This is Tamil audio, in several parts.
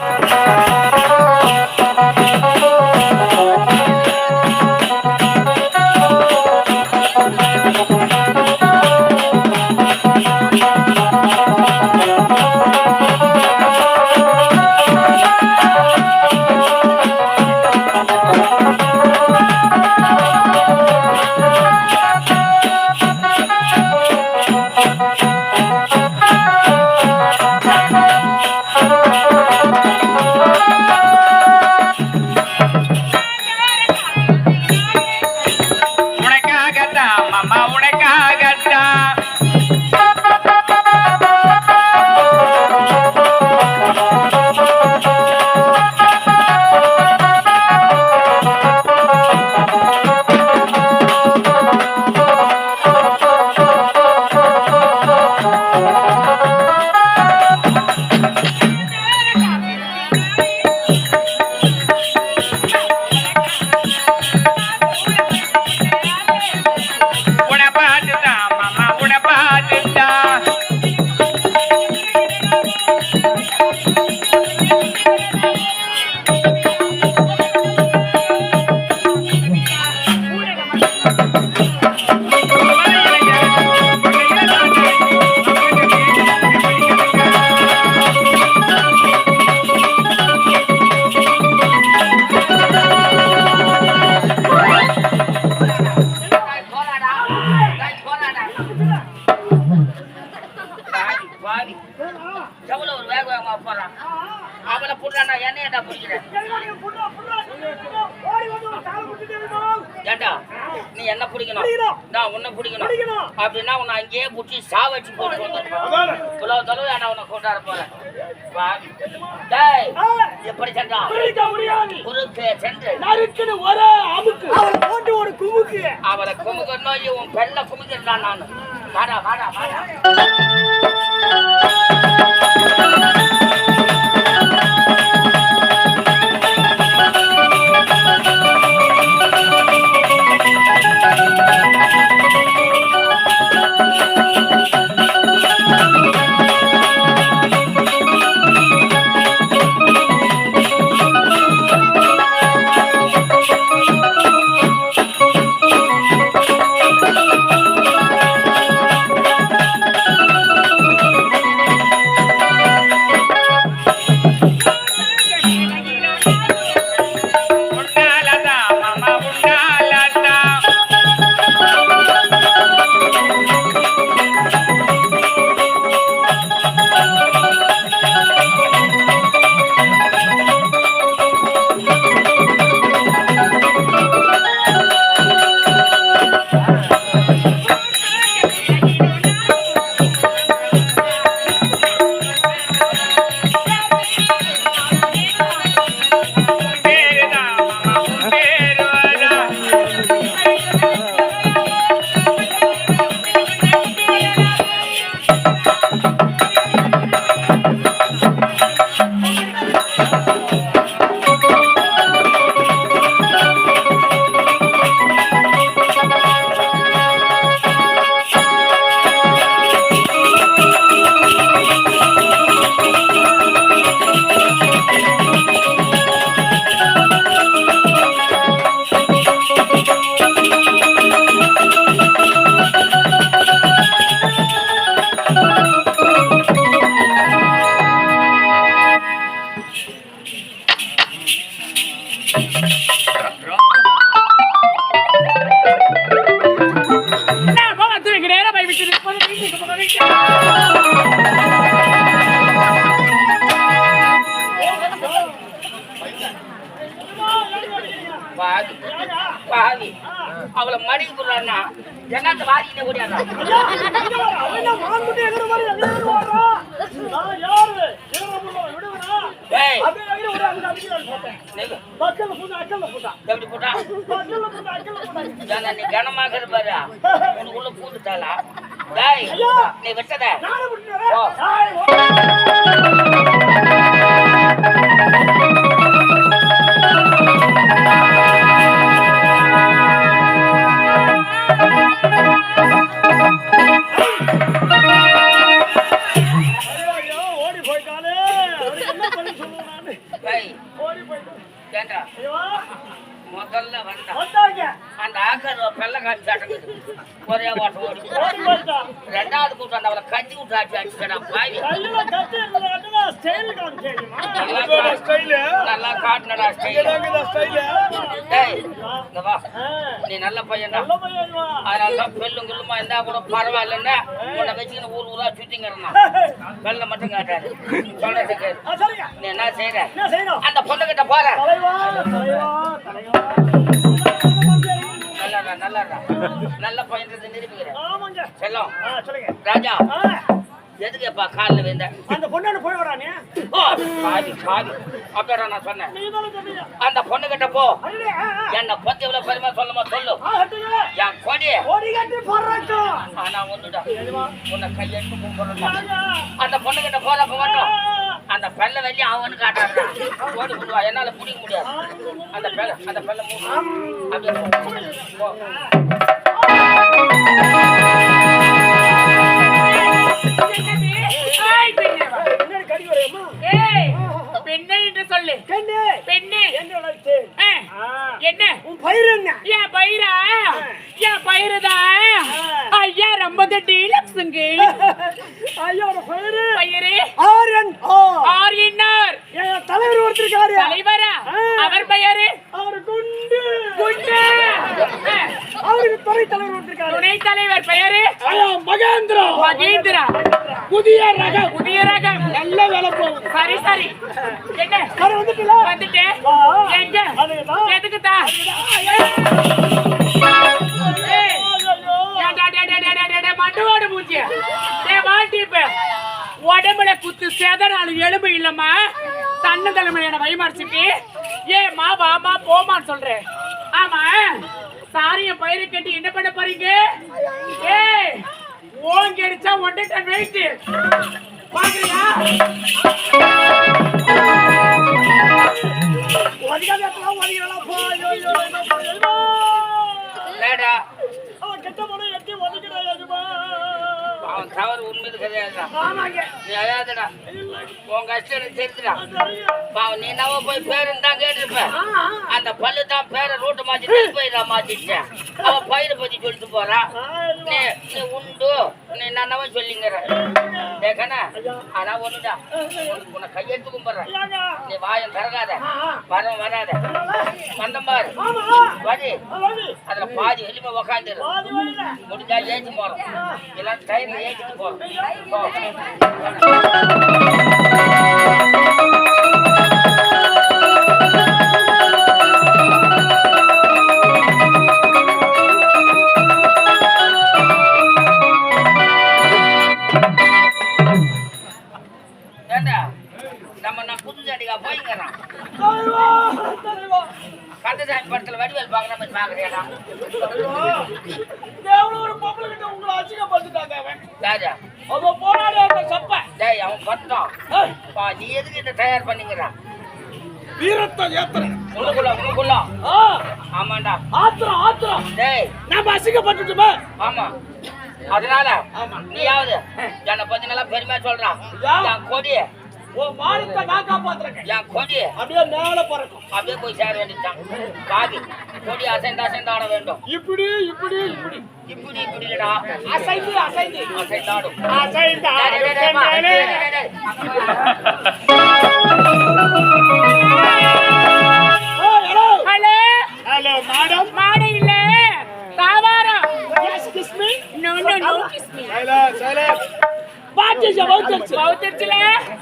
Thank பூவு கண்ணாயி உன் பெண்ணை குமிஞ்சிடலாம் நான். வாடா வாடா வாடா. ஆகி அவளை மடி குடுறான்னா என்னாத்த வாரிக்கிட்டே ஓடியாடா. நீ கனமாக நல்லா நீ பையன்டா. பையன் பெல்லும் கில்லுமா இருந்தா கூட பரவாயில்லன்னு உன்னை வச்சுக்கின்னு ஊர் ஊரா சுத்திங்க வெள்ளம் மட்டும் காட்டாரு. நீ என்ன செய்யற? அந்த பொண்ணுகிட்ட போற. நல்லடா நல்ல பையன்றதை நிரூபிக்கிறேன். செல்லம். ராஜா. எதுக்குப்பா காலில் விழுந்த? அந்த பொண்ணு போய் வரானே? காவி காவி நான் சொன்னேன். அந்த பொண்ணுகிட்ட போ. அடடே, ஆ, ஆ. என்ன பத்தி எவ்வளவு பெருமை சொல்லுமா சொல்லு. என் கொடி. கட்டி. ஆனா ஒண்ணுடா? உன்னை கையெடுத்து கும்பிடுறா ராஜா. அந்த பொண்ணுகிட்ட போறப்ப ஆ, மட்டும். அந்த பெல்ல வெளியே அவனு காட்டாடுறா ஓடி விடுவா என்னால பிடிக்க முடியாது. அந்த பெல்ல அந்த பெல்ல மூடு. அப்படியே பெண்ணே என்று சொல்லு பெண்ணே என்ன உனக்கு? ஆ, ஆ, என்ன? உன் பயிர் என்ன? என் பயிரா? என் பயிறுதான் ஐயா ரொம்ப டீலக்ஸுங்க ஐயா, உன் பயிரு? பயிரு ஆரியன். ஆ. ஆரியன்னார் என் தலைவர் ஒருத்தர் இருக்காரு. தலைவரா அவர் பெயரு அவரு குண்டு. குண்டு அவருக்கு தலைவர் ஒருத்தர் இருக்காரு. துணைத் தலைவர் பெயரு மகேந்திரா. மகேந்திரா புதிய ரகம் புதிய ரகம் நல்ல வேலை போகுது சரி சரி என்ன சரி வந்துட்டீங்களா? வந்துட்டு வா. எங்க அதுக்குதான். எதுக்கு தான் குத்து குத்து சேதனால எலும்பு இல்லம்மா தன்ன தலைமையான வழிமறைச்சிட்டு ஏமா வாமா போமான்னு சொல்றேன். ஆமா. சாரிய பயிரை கட்டி என்ன பண்ண போறீங்க? ஏய் ஓங்கி அடிச்சா ஒன்றரை டன் வெயிட் பாக்குறியா? ஒதுக்காதப்பெல்லாம் போய் போ, ஐயோ, அவன் தவறு உண்மைது கிடையாதுடா. நீ அழாதடா உன் கஷ்டம் எனக்கு தெரிஞ்சுடா. பாவம் நீ நவ போய் பேருன்னு தான் கேட்டிருப்ப. அந்த பல்லு தான் பேரை ரூட்டு மாத்தி நெல்பயிரா மாத்திட்டேன் அவன் பயிரை பத்தி சொல்லிட்டு போறா ஆ, நீ. நீ உண்டு நீ நன்னவ சொல்லிங்கிற கேக்கண்ணா ஆனா ஒண்ணுடா உன்னை கையெடுத்து கும்பிடுறேன். நீ வாயம் ஆ. வரம் வராத. வந்தம் பாரு. வரி. அதுல பாதி எளிமை உக்காந்துரு. முடிஞ்சா ஏற்றி போறோம். இல்லைன்னா ட்ரெயின்ல ஏற்றிட்டு போறோம் அவன் ஏய், பா நீ எதுக்கு இதை தயார் பண்ணிக்கிறான் வீரத்தை ஏத்துறேன். ஆ, ஆமாண்டா. ஆத்திரம், ஆத்திரம். டேய். நாம அசிங்கப்பட்டுட்டுமே. ஆமா. அதனால நீயாவது என்னை பத்தி நல்லா பெருமையா சொல்றான் யா. உன் மானத்தை நான் காப்பாத்துறேன். என் கொடி அப்படியே மேல பறக்கும். அப்படியே போய் சேர வேண்டியதுதான். பாவி கொடி அசைந்து அசைந்து ஆட வேண்டும். இப்படி இப்படி இப்படி. இப்படி இப்படி இல்லடா அசைந்து அசைந்து. அசைந்தாடும். அசைந்து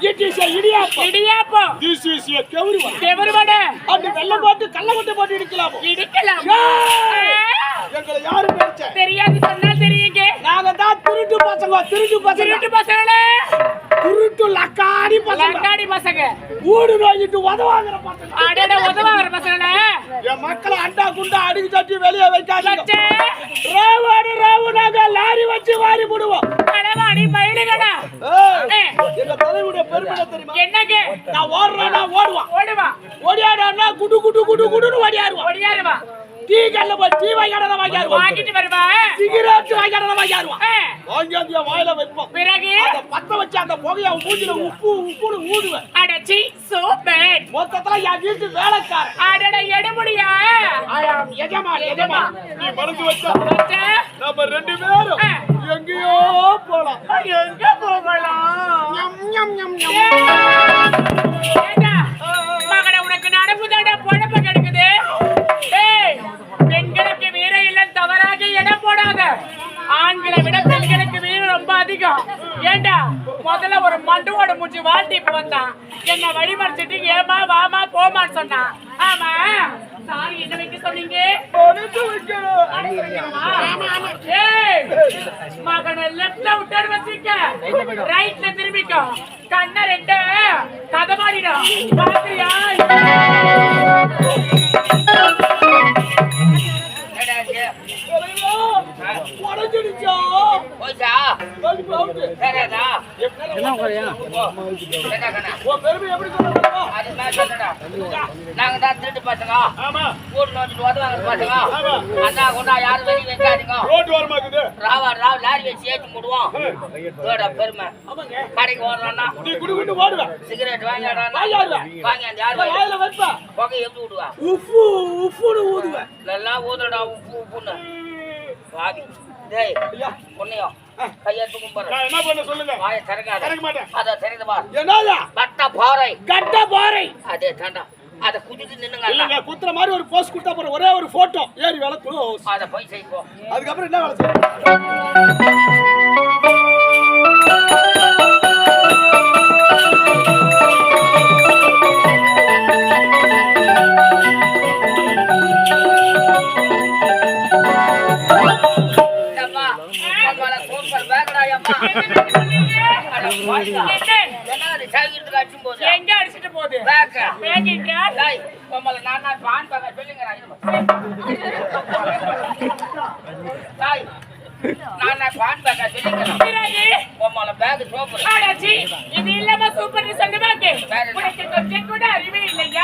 It is a idiyappam. Idiyappam This is a கவுரிவா. எவருவட அப்படி வெள்ளம் போட்டு கள்ள கொட்டை போட்டு இடிக்கலாமோ? இடிக்கலாம். எங்களை யாரு தெரியாது சொன்னா தெரியுங்க. நாங்க தான் திருட்டு பசங்க திருட்டு பசங்க. திருட்டு பசங்களே! லக்காடி பசங்க பசங்க. ஊடு நோயிட்டு உதவாங்கிற பசங்க. அடட உதவாகிற பசங்களே? என் மக்களை அண்டா குண்டா அடிக்கு தட்டி வெளியே வைக்காதீங்க. ரேவாடு ரேவு நாங்க லாரி வச்சு வாரி போடுவோம். கடவாடி பயிலுகடா ஏய், எங்க தலைவருடைய பெருமை தெரியுமா? என்னங்க? நான் ஓடுறேன்னா ஓடுவான். ஓடுவா ஓடியாடான்னா குடு குடு குடு குடுன்னு ஓடியாருவான். ஓடியாருவா டீ கல்ல போய் டீ வாங்கிட்டு வாங்கிடுவான் வாங்கிட்டு வருவா? சிகரெட் வாங்கிட்டு வாங்கிடுவான் ஆ, வாங்கி அந்த வாயில வைப்போம். பிறகு? பத்த வச்சு அந்த புகைய மூஞ்சில உப்பு உப்புன்னு ஊதுவேன். அடச்சி சூப்பர் மொத்தத்துல என் வீட்டு வேலைக்காரன். அடட எடுமுடியா? ஆயாம் எஜமான் எஜமான். நீ மனசு வச்சா வச்சா, நம்ம ரெண்டு பேரும் ஆ. எங்கேயோ போலாம். எங்க போகலாம். ஞம், ஞம், ஞம், ஞம். மண்டுவோட மூச்சு வாழ்த்தி இப்ப வந்தான். என்ன வழிமறிச்சிட்டு ஏமா வாமா போமான்னு சொன்னான். ஆமா. சாரி என்ன வைக்க சொன்னீங்க. மனசு வைக்கணும். ஏய், மகனை லெஃப்ட்ல விட்டாரு வச்சுக்க ரைட்ல திரும்பிக்கோ. கண்ண ரெண்டு கதை மாறிடும் பாக்குறியா? உடைஞ்சிடுச்சா? போச்சா என்ன பெருமை எப்படி? அது நான் நாங்க தான் திருட்டு பசங்க ஆமா பசங்க. அண்ணா கொண்டா யாரும் வெளியே வைக்காதீங்க ரோட்டு ஓரமா இருக்குது. ராவா ராவ் லாரி வச்சு ஏற்றி போடுவோம் பெருமை ஆமாங்க. கடைக்கு ஓடுறான்னா நீ குடு குடு ஓடுவ. சிகரெட் வாங்கிடுறான்னா வாங்கிடுவா. வாங்கி அந்த யார் இந்த வாங்கி வாயில வைப்ப. புகை எப்படி விடுவா உஃப்பு, உஃப்புன்னு ஊதுவ. நல்லா ஊதுடா உப்பு உப்புன்னு வாவி டேய் ஐயா, பொண்ணையும் கையெழுத்து கும்பிட்றேன் நான் என்ன பண்ண சொல்லுங்க? வாயை திறக்காத. திறக்க மாட்டேன். அதை திறந்து பார். என்னது? பட்ட பாறை. கட்ட பாறை. அதே தாண்டா. அதை குதித்து நின்னுங்க இல்லைங்க, குத்துற மாதிரி ஒரு போஸ்ட் கொடுத்தா போதும். ஒரே ஒரு போட்டோ ஏறி வேலை க்ளோஸ் அதை போய் செய்வோம். அதுக்கப்புறம் என்ன வேலை போது. எங்க அடிச்சிட்டு போகுது? பேக்க பேக்கிட்டா டேய் உங்களை நான் நான் பான் பேக்க சொல்லுங்க டேய் நான் நான் பான் பேக்க சொல்லுங்க உங்களை பேக் சூப்பர் அடச்சி இது இல்லாம வேற என்ன? உனக்கு கொஞ்சம் கூட அறிவே இல்லையா?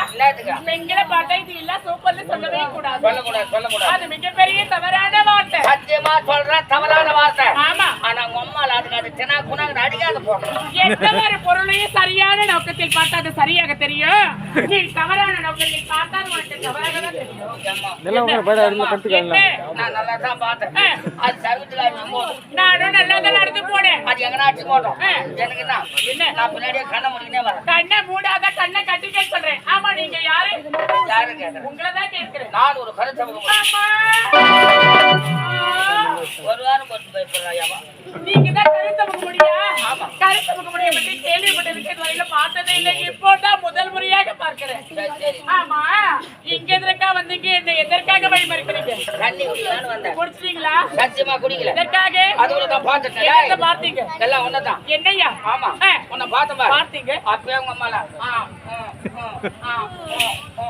பெண்களை பார்த்தா இது இல்ல சூப்பர்னு சொல்லவே கூடாது. சொல்லக்கூடாது சொல்லக்கூடாது. அது மிகப்பெரிய தவறான வார்த்தை. சத்தியமா சொல்றேன் தவறான வார்த்தை. ஆமா. ஆனா உங்க அம்மால அதுக்கு அது தினா குணாங்க அடிக்காத போடுறோம் எந்த ஒரு பொருளையும் சரியான நோக்கத்தில் பார்த்தா அது சரியாக தெரியும். நீ தவறான நோக்கத்தில் பார்த்தா உனக்கு தவறாக தான் தெரியும்? நான் நல்லா தான் பார்த்தேன். அது நானும் நல்லா தான் நடந்து போனேன். அது அடிச்சு போட்டோம். ஆ. எனக்கு என்ன என்ன? நான் பின்னாடியே கண்ண முடிக்கினே வரேன். கண்ணை மூடாத கண்ணை கட்டிக்க சொல்றேன். ஆமா நீங்க யாரு? யாரு கேட்கறேன் உங்களை தான் கேட்கிறேன். நான் ஒரு கருத்தை ஒரு வாரம் நீங்க தான் கருத்த முக முடியா? ஆமா. கருத்த முக முடிய பற்றி கேள்விப்பட்டிருக்கேன் வரையில பார்த்ததே இல்லை. இப்போதான் முதல் முறையாக பார்க்கிறேன். ஆமா. இங்க எதற்கா வந்தீங்க? என்ன எதற்காக வழிமறிக்கிறீங்க தண்ணி குடிக்கலான்னு வந்தேன். குடிச்சிட்டீங்களா? சத்தியமா குடிக்கல. எதற்காக? தான் பார்த்துட்டேன். பார்த்தீங்க? எல்லாம் ஒன்னதான் என்னய்யா ஆமா. உன்னை பார்த்தேன் பாரு. பார்த்தீங்க? அப்பயே உங்க அம்மால ஆ, ஆ, ஆ, ஆ, ஆ, ஆ.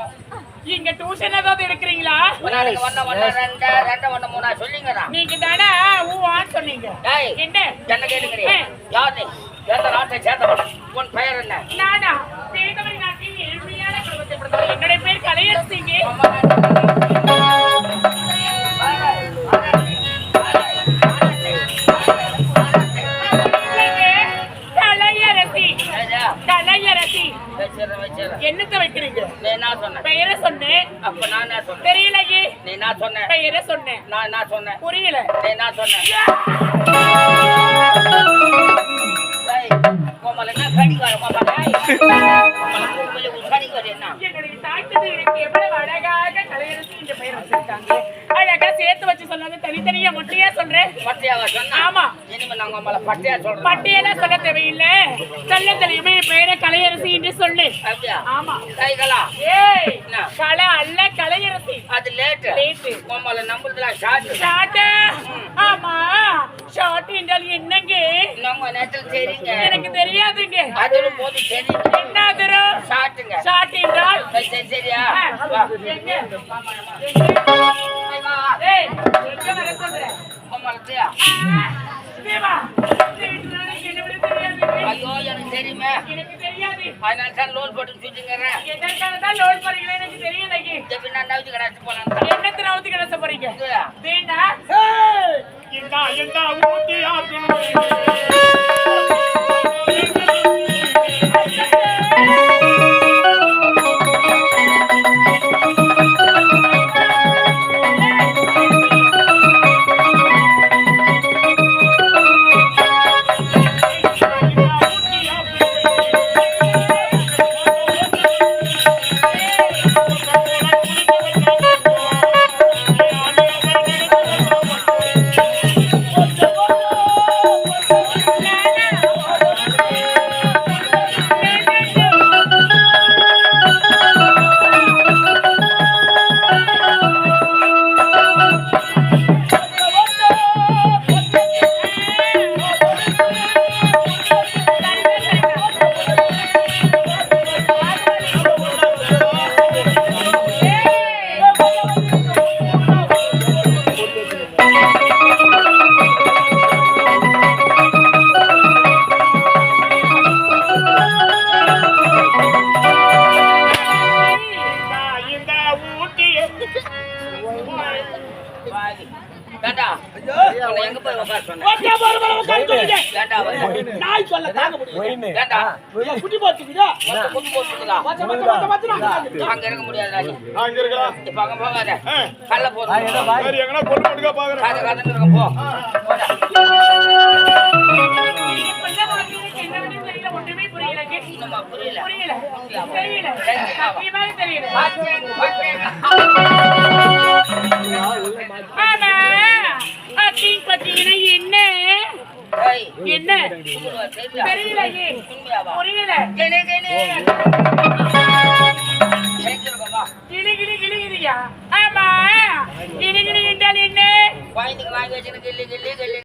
இங்க டியூஷன் ஏதாவது எடுக்கிறீங்களா? ஒண்ணு ஒண்ணு ரெண்டு ரெண்டு ஒண்ணு மூணா சொல்லிங்கடா. நீங்க தானே ஊவான்னு சொன்னீங்க. டேய் என்ன? என்ன கேளுங்கிறீ யார் எந்த நாட்டை சேர்ந்தவன் உன் பெயர் என்ன? நானா. என்னுடைய பேர் கலையரசிங்க. வச்சிடுறேன், வச்சிடுறேன். என்னத்த வைக்கிறீங்க? என்ன சொன்ன பெயரை சொன்னேன். அப்ப நான் என்ன சொன்னேன். தெரியலையே நீ என்ன சொன்ன பெயரை சொன்னேன் நான் என்ன சொன்னேன் புரியல நீ என்ன? சொன்ன? என்னுடைய எவ்வளவு அழகாக கலையரசி என்ற பெயர் வச்சிருக்காங்க அழகா சேர்த்து வச்சு சொல்லாத தனித்தனியா மொட்டையா சொல்றேன் சொன்னா? ஆமா. இனிமே நாங்க உம்மல பட்டையா சொல்றோம். பட்டியெல்லாம் சொல்ல தேவையில்லை சொல்ல தெரியுமே பெயரை கலையரசி என்று சொல்லு? ஆமா கைகளா? ஏய் என்ன? கலை அல்ல கலையரசி அது. உம்மல நம்புறதுலாம் ஷார்ட்டு. ஷார்ட் ஆமா ஷார்ட் என்றால் என்னங்க நம்ம நேரத்துல தெரியுங்க. எனக்கு தெரியாதுங்க போது. என்ன. ஷார்ட் என்றால் சரி, சரியா? ஆ, என்ன ஐயோ எனக்கு தெரியுமே எனக்கு தெரியாது அதனால தான் லோன் போட்டு எதற்காக தான் லோன் எனக்கு போலாம் என்னத்தை கிடச்ச போறீங்க ஊட்டி அங்க இருக்க முடியாது அங்க இருக்கலாம் இப்ப அங்க போகாத. கல்ல போதும் போ. புரியல? புரியல. தெரியல. தெரியல. அப்படின்னு பாத்தீங்கன்னா என்ன? என்ன? தெரியலையே? புரியல. கிளி, கிளி. கிளி கிளி கிளிகிறியா ஆமா. கிளி கிளி என்றால் என்ன வாங்கி வச்சுன்னு கிள்ளி கிள்ளி கிள்ளி